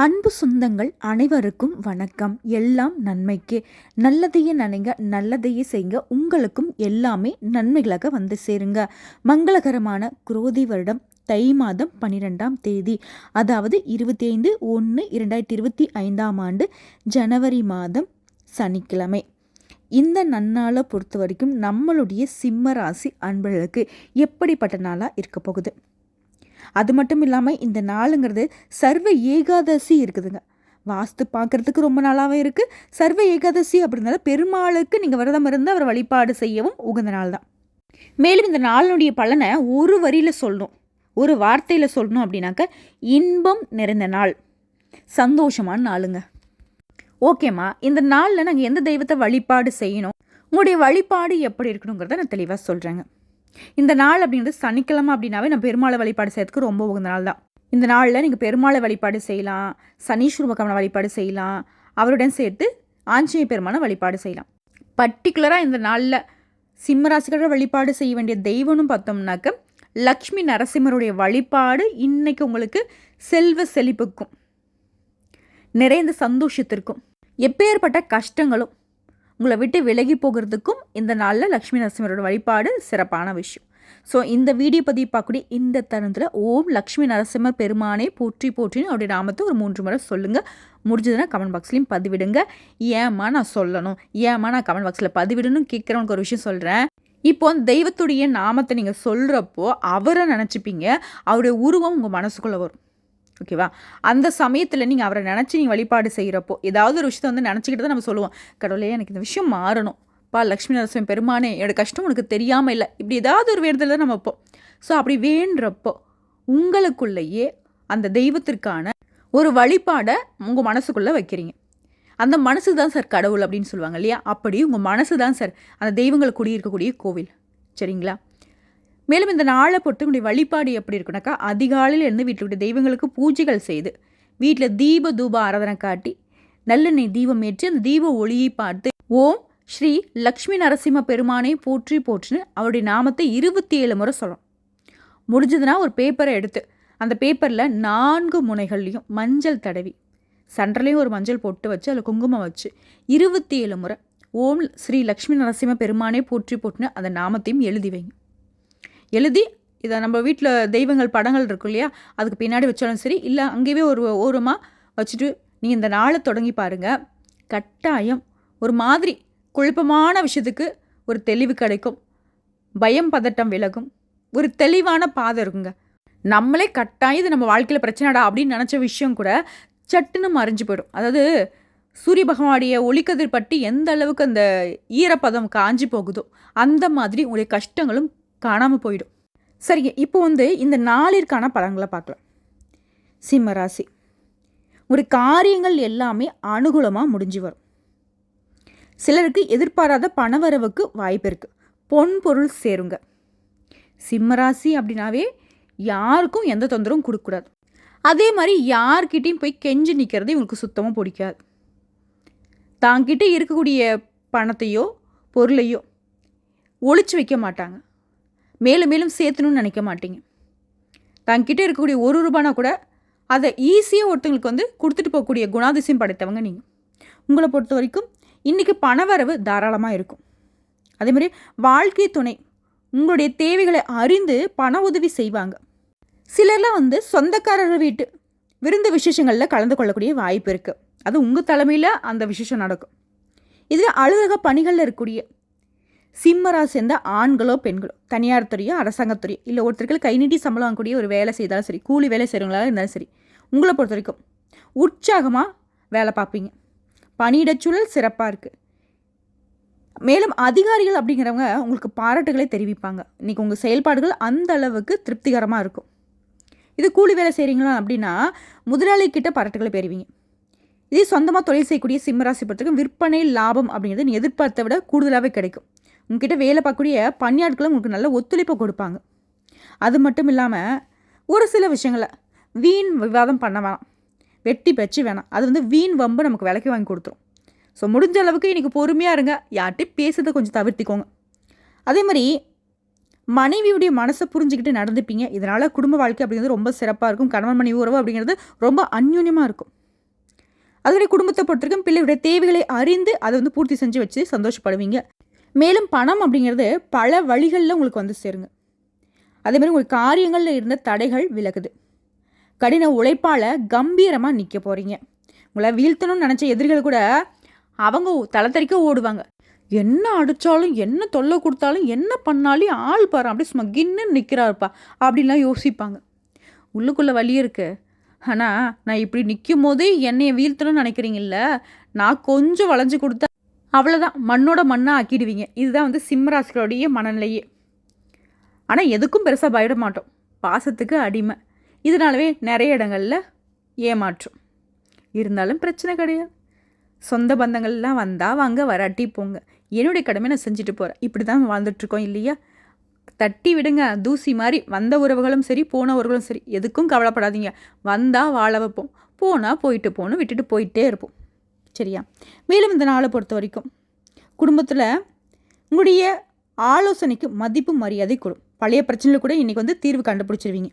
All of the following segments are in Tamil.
அன்பு சொந்தங்கள் அனைவருக்கும் வணக்கம். எல்லாம் நன்மைக்கு. நல்லதையே நினைங்க நல்லதையே செய்யுங்க உங்களுக்கும் எல்லாமே நன்மைகளாக வந்து சேருங்க. மங்களகரமான குரோதி வருடம் தை மாதம் பன்னிரெண்டாம் தேதி அதாவது இருபத்தி ஐந்து ஒன்று இரண்டாயிரத்தி இருபத்தி ஐந்தாம் ஆண்டு ஜனவரி மாதம் சனிக்கிழமை. இந்த நன்னாளை பொறுத்த வரைக்கும் நம்மளுடைய சிம்ம ராசி அன்பர்களுக்கு எப்படிப்பட்ட நாளாக இருக்க போகுது? அது மட்டும் இல்லாமல் இந்த நாளுங்கிறது சர்வ ஏகாதசி இருக்குதுங்க. வாஸ்து பார்க்குறதுக்கு ரொம்ப நாளாகவே இருக்குது சர்வ ஏகாதசி அப்படின்னால பெருமாளுக்கு நீங்கள் விரதம் இருந்து அவர் வழிபாடு செய்யவும் உகந்த நாள் தான். மேலும் இந்த நாளினுடைய பலனை ஒரு வரியில் சொல்லணும். ஒரு வார்த்தையில் சொல்லணும் அப்படின்னாக்க இன்பம் நிறைந்த நாள். சந்தோஷமான நாளுங்க. ஓகேம்மா இந்த நாளில் நாங்கள் எந்த தெய்வத்தை வழிபாடு செய்யணும் உங்களுடைய வழிபாடு எப்படி இருக்கணுங்கிறத நான் தெளிவாக சொல்கிறேங்க இந்த நாள் அப்படின்றது சனிக்கிழமை அப்படின்னாவே நான் பெருமாளை வழிபாடு செய்யறதுக்கு ரொம்ப உகந்த நாள் தான். இந்த நாளில் நீங்கள் பெருமாளை வழிபாடு செய்யலாம் சனீஸ்வர பகவானை வழிபாடு செய்யலாம் அவருடன் சேர்த்து ஆஞ்சநேய பெருமானை வழிபாடு செய்யலாம். பர்டிகுலராக இந்த நாளில் சிம்மராசிகளோட வழிபாடு செய்ய வேண்டிய தெய்வம்னு பார்த்தோம்னாக்க லக்ஷ்மி நரசிம்மருடைய வழிபாடு இன்றைக்கு உங்களுக்கு செல்வ செழிப்புக்கும் நிறைந்த சந்தோஷத்திற்கும் எப்பேற்பட்ட கஷ்டங்களும் உங்களை விட்டு விலகி போகிறதுக்கும் இந்த நாளில் லக்ஷ்மி நரசிம்மரோட வழிபாடு சிறப்பான விஷயம். ஸோ இந்த வீடியோ பதிவு பார்க்கக்கூடிய இந்த தருணத்தில் ஓம் லக்ஷ்மி நரசிம்மர் பெருமானே போற்றி போற்றின்னு அவருடைய நாமத்தை ஒரு மூன்று முறை சொல்லுங்கள் முடிஞ்சதுன்னா கமெண்ட் பாக்ஸ்லையும் பதிவிடுங்க. ஏமா நான் சொல்லணும்? ஏமா நான் கமெண்ட் பாக்ஸில் பதிவிடணும் கேட்குறவனுக்கு ஒரு விஷயம் சொல்கிறேன் இப்போ அந்த தெய்வத்துடைய நாமத்தை நீங்கள் சொல்கிறப்போ அவரை நினச்சிப்பீங்க. அவருடைய உருவம் உங்கள் மனசுக்குள்ளே வரும். ஓகேவா? அந்த சமயத்தில் நீங்கள் அவரை நினச்சி நீங்கள் வழிபாடு செய்கிறப்போ ஏதாவது ஒரு விஷயத்தை வந்து நினச்சிக்கிட்டு தான் நம்ம சொல்லுவோம் கடவுளே எனக்கு இந்த விஷயம் மாறணும். பா லக்ஷ்மி நரசிம்மன் பெருமானே என்னோட கஷ்டம் உனக்கு தெரியாமல் இல்லை. இப்படி ஏதாவது ஒரு வேண்டுதல் தான் நம்ம வைப்போம். ஸோ அப்படி வேண்டுறப்போ உங்களுக்குள்ளேயே அந்த தெய்வத்திற்கான ஒரு வழிபாடை உங்கள் மனசுக்குள்ளே வைக்கிறீங்க. அந்த மனசு தான் சார் கடவுள் அப்படின்னு சொல்லுவாங்க இல்லையா? அப்படி உங்கள் மனசு தான் சார் அந்த தெய்வங்கள் குடியிருக்கக்கூடிய கோவில். சரிங்களா? மேலும் இந்த நாளை பொறுத்து உங்களுடைய வழிபாடு எப்படி இருக்குனாக்கா அதிகாலையில் இருந்து வீட்டில் தெய்வங்களுக்கு பூஜைகள் செய்து வீட்டில் தீப தூப ஆராதனை காட்டி நல்லெண்ணெய் தீபம் ஏற்றி அந்த தீப ஒளியை பார்த்து ஓம் ஸ்ரீ லக்ஷ்மி நரசிம்ம பெருமானை போற்றி போற்றுன்னு அவருடைய நாமத்தை இருபத்தி ஏழு முறை சொல்லணும். முடிஞ்சதுன்னா ஒரு பேப்பரை எடுத்து அந்த பேப்பரில் நான்கு முனைகள்லையும் மஞ்சள் தடவி சண்டலையும் ஒரு மஞ்சள் பொட்டு வச்சு அதில் குங்குமம் வச்சு இருபத்தி ஏழு முறை ஓம் ஸ்ரீ லக்ஷ்மி நரசிம்ம பெருமானே போற்றி போட்டுன்னு அந்த நாமத்தையும் எழுதி வைங்க. எழுதி இதை நம்ம வீட்டில் தெய்வங்கள் படங்கள் இருக்கும் இல்லையா? அதுக்கு பின்னாடி வச்சாலும் சரி இல்லை அங்கேயே ஒரு ஓரமாக வச்சுட்டு நீங்கள் இந்த நாளை தொடங்கி பாருங்கள் கட்டாயம் ஒரு மாதிரி குழப்பமான விஷயத்துக்கு ஒரு தெளிவு கிடைக்கும். பயம் பதட்டம் விலகும். ஒரு தெளிவான பாதை இருக்குங்க. நம்மளே கட்டாயம் இது நம்ம வாழ்க்கையில் பிரச்சனைடா அப்படின்னு நினச்ச விஷயம் கூட சட்டுன்னு மறைஞ்சு போயிடும். அதாவது சூரிய பகவானுடைய ஒளிக்கதிர் பட்டி எந்த அளவுக்கு அந்த ஈரப்பதம் காஞ்சி போகுதோ அந்த மாதிரி உங்களுடைய கஷ்டங்களும் காணாமல் போயிடும். சரிங்க இப்போ வந்து இந்த நாளிற்கான பலன்களை பார்க்கலாம். சிம்மராசி ஒரு காரியங்கள் எல்லாமே அனுகூலமாக முடிஞ்சு வரும். சிலருக்கு எதிர்பாராத பணவரவுக்கு வாய்ப்பு இருக்குது பொன் பொருள் சேருங்க. சிம்மராசி அப்படின்னாவே யாருக்கும் எந்த தொந்தரவும் கொடுக்கக்கூடாது. அதே மாதிரி யார்கிட்டையும் போய் கெஞ்சி நிற்கிறது இவங்களுக்கு சுத்தமாக பிடிக்காது. தாங்கிட்ட இருக்கக்கூடிய பணத்தையோ பொருளையோ ஒழிச்சு வைக்க மாட்டாங்க. மேலும் மேலும் சேர்த்தணும்னு நினைக்க மாட்டீங்க. தங்கிட்ட இருக்கக்கூடிய ஒரு ரூபானா கூட அதை ஈஸியாக ஒருத்தங்களுக்கு வந்து கொடுத்துட்டு போகக்கூடிய குணாதிசயம் படைத்தவங்க நீங்கள் உங்களை பொறுத்த வரைக்கும் இன்றைக்கி பணவரவு தாராளமாக இருக்கும். அதே மாதிரி வாழ்க்கை துணை உங்களுடைய தேவைகளை அறிந்து பண உதவி செய்வாங்க. சிலர்லாம் வந்து சொந்தக்காரர்கள் வீட்டு விருந்து விசேஷங்களில் கலந்து கொள்ளக்கூடிய வாய்ப்பு இருக்குது அது உங்கள் தலைமையில் அந்த விசேஷம் நடக்கும். இதில் அலுவலக பணிகளில் இருக்கக்கூடிய சிம்மராசி சேர்ந்த ஆண்களோ பெண்களோ தனியார் துறையோ அரசாங்கத்துறையோ இல்லை ஒருத்தருக்கு கை நீட்டி சம்பளம் வாங்கக்கூடிய ஒரு வேலை செய்தாலும் சரி கூலி வேலை செய்கிறவங்களாக இருந்தாலும் சரி உங்களை பொறுத்த வரைக்கும் உற்சாகமாக வேலை பார்ப்பீங்க. பணியிடச்சூழல் சிறப்பாக இருக்குது மேலும் அதிகாரிகள் அப்படிங்கிறவங்க உங்களுக்கு பாராட்டுகளை தெரிவிப்பாங்க. இன்றைக்கி உங்கள் செயல்பாடுகள் அந்த அளவுக்கு திருப்திகரமாக இருக்கும். இது கூலி வேலை செய்கிறீங்களா அப்படின்னா முதலாளிக்கிட்ட பாராட்டுகளை பெறுவீங்க. இதே சொந்தமாக தொழில் செய்யக்கூடிய சிம்மராசி பொறுத்தவரைக்கும் விற்பனை லாபம் அப்படிங்கிறது நீ எதிர்பார்த்த விட கூடுதலாகவே கிடைக்கும். உங்ககிட்ட வேலை பார்க்கக்கூடிய பணியாட்களும் உங்களுக்கு நல்ல ஒத்துழைப்பை கொடுப்பாங்க. அது மட்டும் இல்லாமல் ஒரு சில விஷயங்களை வீண் விவாதம் பண்ண வேணாம். வெட்டி பச்சு வேணாம். அது வந்து வீண் வம்பு நமக்கு விலைக்கு வாங்கி கொடுத்துரும். ஸோ முடிஞ்ச அளவுக்கு இன்றைக்கி பொறுமையாக இருங்க. யார்கிட்டையும் பேசுறதை கொஞ்சம் தவிர்த்திக்கோங்க. அதே மாதிரி மனைவியுடைய மனசை புரிஞ்சுக்கிட்டு நடந்துப்பீங்க. இதனால் குடும்ப வாழ்க்கை அப்படிங்கிறது ரொம்ப சிறப்பாக இருக்கும். கணவன் மனைவி உறவு அப்படிங்கிறது ரொம்ப அந்யூன்யமாக இருக்கும். அதனுடைய குடும்பத்தை பொறுத்தவரைக்கும் பிள்ளையுடைய தேவைகளை அறிந்து அதை வந்து பூர்த்தி செஞ்சு வச்சு சந்தோஷப்படுவீங்க. மேலும் பணம் அப்படிங்கிறது பல வழிகளில் உங்களுக்கு வந்து சேருங்க. அதே மாதிரி உங்களுக்கு காரியங்களில் இருந்த தடைகள் விலகுது. கடின உழைப்பால் கம்பீரமாக நிற்க போகிறீங்க உங்களை வீழ்த்தணும்னு நினச்ச எதிரிகள் கூட அவங்க தளத்தறிக்க ஓடுவாங்க. என்ன அடித்தாலும் என்ன தொல்லை கொடுத்தாலும் என்ன பண்ணாலும் ஆள் பாரு அப்படியே சும்மா கின்னு நிற்கிறாருப்பா அப்படின்லாம் யோசிப்பாங்க. உள்ளுக்குள்ளே வழி இருக்குது ஆனால் நான் இப்படி நிற்கும் போதே என்னையை வீழ்த்தணும்னு நினைக்கிறீங்கல்ல? நான் கொஞ்சம் வளைஞ்சு கொடுத்தா அவ்வளோதான் மண்ணோட மண்ணாக ஆக்கிடுவீங்க. இதுதான் வந்து சிம்மராசிகளுடைய மனநிலையே. ஆனால் எதுக்கும் பெருசாக பயப்பட மாட்டோம். பாசத்துக்கு அடிமை. இதனாலவே நிறைய இடங்களில் ஏமாற்றும். இருந்தாலும் பிரச்சனை கிடையாது. சொந்த பந்தங்கள்லாம் வந்தால் வாங்க வராட்டி போங்க. என்னுடைய கடமை நான் செஞ்சுட்டு போகிறேன் இப்படி தான் வாழ்ந்துட்டுருக்கோம் இல்லையா? தட்டி விடுங்க. தூசி மாதிரி வந்த உறவுகளும் சரி போன உறவுகளும் சரி. எதுக்கும் கவலைப்படாதீங்க. வந்தால் வாழ வைப்போம். போனால் போயிட்டு போகணும் விட்டுட்டு போயிட்டே இருப்போம். சரியா? மேலும் இந்த நாளை பொறுத்த வரைக்கும் குடும்பத்தில் உங்களுடைய ஆலோசனைக்கு மதிப்பு மரியாதை கொடும். பழைய பிரச்சனையில் கூட இன்றைக்கி வந்து தீர்வு கண்டுபிடிச்சிருவீங்க.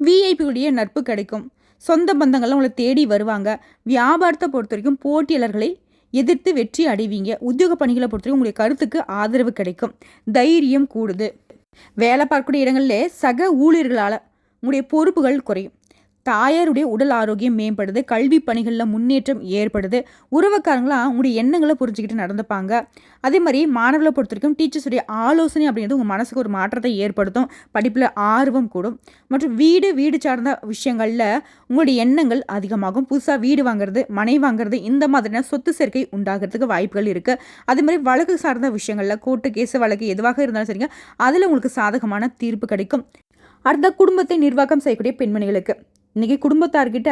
விஐபியுடைய நட்பு கிடைக்கும். சொந்த பந்தங்கள்லாம் உங்களை தேடி வருவாங்க. வியாபாரத்தை பொறுத்த வரைக்கும் போட்டியாளர்களை எதிர்த்து வெற்றி அடைவீங்க. உத்தியோக பணிகளை பொறுத்த வரைக்கும் உங்களுடைய கருத்துக்கு ஆதரவு கிடைக்கும். தைரியம் கூடுது. வேலை பார்க்கக்கூடிய இடங்களில் சக ஊழியர்களால் உங்களுடைய பொறுப்புகள் குறையும். தாயாருடைய உடல் ஆரோக்கியம் மேம்படுது கல்வி பணிகளில் முன்னேற்றம் ஏற்படுது. உறவுக்காரங்களாம் உங்களுடைய எண்ணங்களை புரிஞ்சுக்கிட்டு நடந்துப்பாங்க. அதே மாதிரி மாணவர்களை பொறுத்த வரைக்கும் டீச்சர்ஸுடைய ஆலோசனை அப்படிங்கிறது உங்கள் மனசுக்கு ஒரு மாற்றத்தை ஏற்படுத்தும். படிப்பில் ஆர்வம் கூடும். மற்றும் வீடு வீடு சார்ந்த விஷயங்களில் உங்களுடைய எண்ணங்கள் அதிகமாகும். புதுசாக வீடு வாங்குறது மனை வாங்குறது இந்த மாதிரியான சொத்து சேர்க்கை உண்டாகிறதுக்கு வாய்ப்புகள் இருக்குது அதே மாதிரி வழக்கு சார்ந்த விஷயங்களில் கோர்ட்டு கேஸு வழக்கு எதுவாக இருந்தாலும் சரிங்க அதில் உங்களுக்கு சாதகமான தீர்ப்பு கிடைக்கும். அடுத்த குடும்பத்தை நிர்வாகம் செய்யக்கூடிய பெண்மணிகளுக்கு இன்றைக்கி குடும்பத்தார்கிட்ட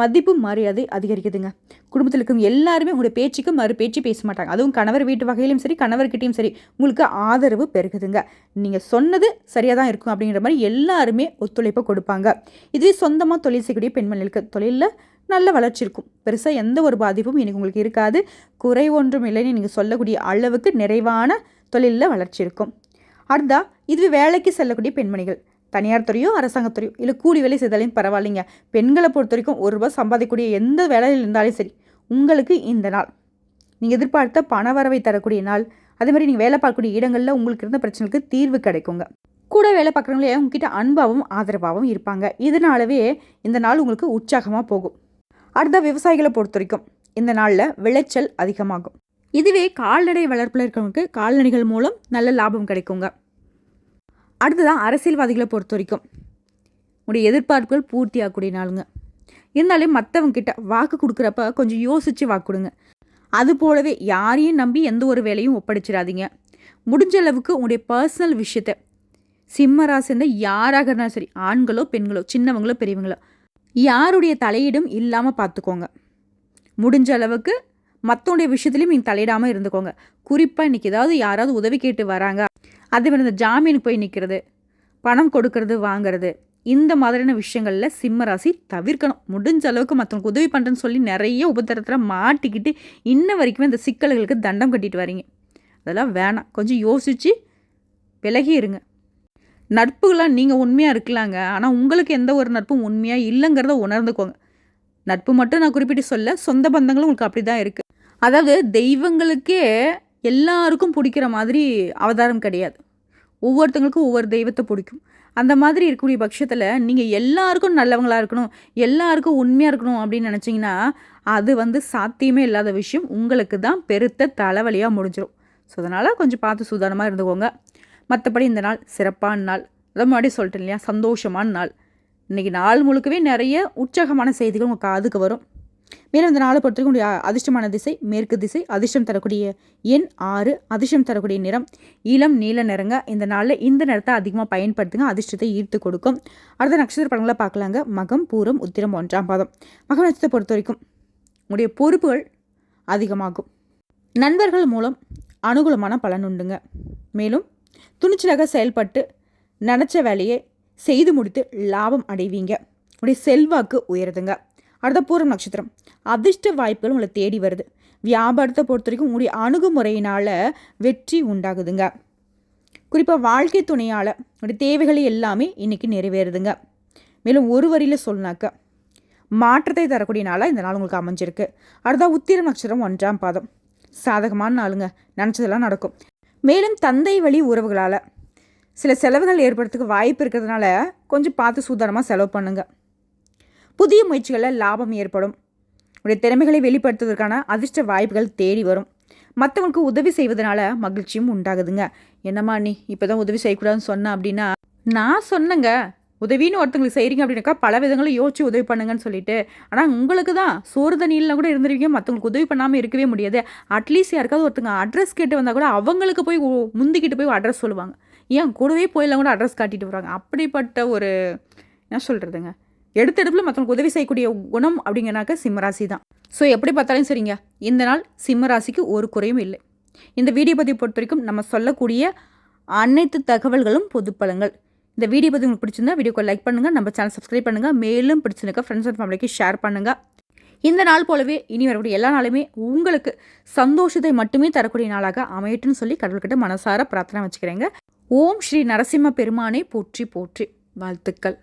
மதிப்பு மரியாதை அதிகரிக்குதுங்க. குடும்பத்தில் இருக்கும் எல்லாருமே உங்களுடைய பேச்சுக்கு மறு பேச்சு பேச மாட்டாங்க. அதுவும் கணவர் வீட்டு வகையிலும் சரி கணவர்கிட்டையும் சரி உங்களுக்கு ஆதரவு பெருகுதுங்க. நீங்கள் சொன்னது சரியாக தான் இருக்கும் அப்படிங்கிற மாதிரி எல்லாருமே ஒத்துழைப்பை கொடுப்பாங்க. இதுவே சொந்தமாக தொழில் செய்யக்கூடிய பெண்மணிகளுக்கு தொழிலில் நல்ல வளர்ச்சி இருக்கும். பெருசாக எந்த ஒரு பாதிப்பும் இன்றைக்கி உங்களுக்கு இருக்காது. குறை ஒன்றும் இல்லைன்னு நீங்கள் சொல்லக்கூடிய அளவுக்கு நிறைவான தொழிலில் வளர்ச்சி இருக்கும். அடுத்தா இதுவே வேலைக்கு செல்லக்கூடிய பெண்மணிகள். தனியார் துறையோ அரசாங்கத்துறையோ இல்லை கூலி வேலை செய்தாலையும் பரவாயில்லைங்க. பெண்களை பொறுத்த வரைக்கும் ஒரு ரூபாய் சம்பாதிக்கக்கூடிய எந்த வேலையில் இருந்தாலும் சரி உங்களுக்கு இந்த நாள் நீங்கள் எதிர்பார்த்த பண வரவை தரக்கூடிய நாள் அதே மாதிரி நீங்கள் வேலை பார்க்கக்கூடிய இடங்களில் உங்களுக்கு இருந்த பிரச்சனைக்கு தீர்வு கிடைக்குங்க. கூட வேலை பார்க்குறவங்களே உங்ககிட்ட அன்பாகவும் ஆதரவாகவும் இருப்பாங்க. இதனாலவே இந்த நாள் உங்களுக்கு உற்சாகமாக போகும். அடுத்த விவசாயிகளை பொறுத்த வரைக்கும் இந்த நாளில் விளைச்சல் அதிகமாகும். இதுவே கால்நடை வளர்ப்பில் இருக்கிறவங்களுக்கு கால்நடைகள் மூலம் நல்ல லாபம் கிடைக்குங்க. அடுத்ததான் அரசியல்வாதிகளை பொறுத்த வரைக்கும் உடைய எதிர்பார்ப்புகள் பூர்த்தி ஆகக்கூடிய நாளுங்க. இருந்தாலும் மற்றவங்க கிட்ட வாக்கு கொடுக்குறப்ப கொஞ்சம் யோசித்து வாக்கு கொடுங்க. அது போலவே யாரையும் நம்பி எந்த ஒரு வேலையும் ஒப்படைச்சிடாதீங்க. முடிஞ்ச அளவுக்கு உங்களுடைய பர்சனல் விஷயத்தை சிம்மராசிந்த யாராக இருந்தாலும் சரி ஆண்களோ பெண்களோ சின்னவங்களோ பெரியவங்களோ யாருடைய தலையீடும் இல்லாமல் பார்த்துக்கோங்க முடிஞ்ச அளவுக்கு மற்றவுடைய விஷயத்துலையும் நீங்கள் தலையிடாமல் இருந்துக்கோங்க. குறிப்பாக இன்றைக்கி ஏதாவது யாராவது உதவி கேட்டு வராங்க. அதே மாதிரி இந்த ஜாமீனுக்கு போய் நிற்கிறது பணம் கொடுக்கறது வாங்கிறது இந்த மாதிரியான விஷயங்களில் சிம்ம ராசி தவிர்க்கணும். முடிஞ்ச அளவுக்கு மற்றவங்களுக்கு உதவி பண்ணுறேன்னு சொல்லி நிறைய உபத்திரத்தில் மாட்டிக்கிட்டு இன்ன வரைக்குமே இந்த சிக்கல்களுக்கு தண்டம் கட்டிட்டு வரீங்க. அதெல்லாம் வேணாம். கொஞ்சம் யோசித்து விலகி இருங்க. நட்புகளாக நீங்கள் உண்மையாக இருக்கலாங்க. ஆனால் உங்களுக்கு எந்த ஒரு நட்பும் உண்மையாக இல்லைங்கிறத உணர்ந்துக்கோங்க. நட்பு மட்டும் நான் குறிப்பிட்டு சொல்ல சொந்த பந்தங்களும் உங்களுக்கு அப்படி தான் இருக்குது அதாவது தெய்வங்களுக்கே எல்லாருக்கும் பிடிக்கிற மாதிரி அவதாரம் கிடையாது. ஒவ்வொருத்தங்களுக்கும் ஒவ்வொரு தெய்வத்தை பிடிக்கும். அந்த மாதிரி இருக்கக்கூடிய பட்சத்தில் நீங்கள் எல்லாருக்கும் நல்லவங்களாக இருக்கணும் எல்லாருக்கும் உண்மையாக இருக்கணும் அப்படின்னு நினச்சிங்கன்னா அது வந்து சாத்தியமே இல்லாத விஷயம். உங்களுக்கு தான் பெருத்த தலைவலியாக முடிஞ்சிடும் ஸோ அதனால் கொஞ்சம் பார்த்து சுதாரணமாக இருந்துக்கோங்க. மற்றபடி இந்த நாள் சிறப்பான நாள். அதை முன்னாடி சொல்லிட்டேன் இல்லையா? சந்தோஷமான நாள். இன்றைக்கி நாள் முழுக்கவே நிறைய உற்சாகமான செய்திகள் உங்கள் காதுக்கு வரும். மேலும் இந்த நாளை பொறுத்தவரைக்கும் அதிர்ஷ்டமான திசை மேற்கு திசை அதிர்ஷ்டம் தரக்கூடிய எண் ஆறு அதிர்ஷ்டம் தரக்கூடிய நிறம் இளம் நீல நிறங்க. இந்த நாளில் இந்த நிறத்தை அதிகமாக பயன்படுத்துங்க அதிர்ஷ்டத்தை ஈர்த்து கொடுக்கும். அடுத்த நட்சத்திர படங்களை பார்க்கலாங்க. மகம் பூரம் உத்திரம் ஒன்றாம் பாதம். மகம் நட்சத்திரத்தை பொறுத்த வரைக்கும் உடைய பொறுப்புகள் அதிகமாகும். நண்பர்கள் மூலம் அனுகூலமான பலன் உண்டுங்க. மேலும் துணிச்சலாக செயல்பட்டு நினச்ச வேலையை செய்து முடித்து லாபம் அடைவீங்க. உடைய செல்வாக்கு உயருதுங்க. அடுத்த பூரம் நட்சத்திரம். அதிர்ஷ்ட வாய்ப்புகள் உங்களை தேடி வருது. வியாபாரத்தை பொறுத்த வரைக்கும் உங்களுடைய அணுகுமுறையினால் வெற்றி உண்டாகுதுங்க. குறிப்பாக வாழ்க்கை துணையால் உங்களுடைய தேவைகளை எல்லாமே இன்றைக்கி நிறைவேறுதுங்க. மேலும் ஒரு வரியில் சொன்னாக்க மாற்றத்தை தரக்கூடிய நாளாக இந்த நாள் உங்களுக்கு அமைஞ்சிருக்கு. அடுத்தா உத்திரம் நட்சத்திரம் ஒன்றாம் பாதம். சாதகமான நாளுங்க. நினச்சதெல்லாம் நடக்கும். மேலும் தந்தை வழி உறவுகளால் சில செலவுகள் ஏற்படுறதுக்கு வாய்ப்பு இருக்கிறதுனால கொஞ்சம் பார்த்து சூதானமாக செலவு பண்ணுங்கள் புதிய முயற்சிகளில் லாபம் ஏற்படும். உடைய திறமைகளை வெளிப்படுத்துவதற்கான அதிர்ஷ்ட வாய்ப்புகள் தேடி வரும். மற்றவங்களுக்கு உதவி செய்வதனால மகிழ்ச்சியும் உண்டாகுதுங்க. என்னம்மா நீ இப்போ தான் உதவி செய்யக்கூடாதுன்னு சொன்ன அப்படின்னா நான் சொன்னேங்க. உதவின்னு ஒருத்தங்களுக்கு செய்கிறீங்க அப்படின்னாக்கா பல விதங்களும் யோசிச்சு உதவி பண்ணுங்கன்னு சொல்லிட்டு. ஆனால் உங்களுக்கு தான் சோறு தண்ணியில் கூட இருந்திருக்கீங்க மற்றவங்களுக்கு உதவி பண்ணாமல் இருக்கவே முடியாது. அட்லீஸ்ட் யாருக்காவது ஒருத்தங்க அட்ரஸ் கேட்டு வந்தால் கூட அவங்களுக்கு போய் முந்திக்கிட்டு போய் அட்ரஸ் சொல்லுவாங்க. ஏன் கூடவே போயிடலாம் கூட அட்ரஸ் காட்டிட்டு வராங்க அப்படிப்பட்ட ஒரு என்ன சொல்கிறதுங்க எடுத்தெடுப்பில் மற்றவங்களுக்கு உதவி செய்யக்கூடிய குணம் அப்படிங்கனாக்கா சிம்மராசி தான். ஸோ எப்படி பார்த்தாலும் சரிங்க. இந்த நாள் சிம்மராசிக்கு ஒரு குறையும் இல்லை. இந்த வீடியோ பதிவு பொறுத்த வரைக்கும் நம்ம சொல்லக்கூடிய அனைத்து தகவல்களும் பொது பலங்கள் இந்த வீடியோ பதிவு உங்களுக்கு பிடிச்சிருந்தா வீடியோக்கு லைக் பண்ணுங்கள் நம்ம சேனல் சப்ஸ்கிரைப் பண்ணுங்கள் மேலும் பிடிச்சிருக்க ஃப்ரெண்ட்ஸ் அண்ட் ஃபேமிலிக்கு ஷேர் பண்ணுங்கள் இந்த நாள் போலவே இனி வரக்கூடிய எல்லா நாளுமே உங்களுக்கு சந்தோஷத்தை மட்டுமே தரக்கூடிய நாளாக அமையட்டும்னு சொல்லி கடவுள்கிட்ட மனசார பிரார்த்தனை வச்சுக்கிறேங்க. ஓம் ஸ்ரீ நரசிம்ம பெருமானை போற்றி போற்றி. வாழ்த்துக்கள்.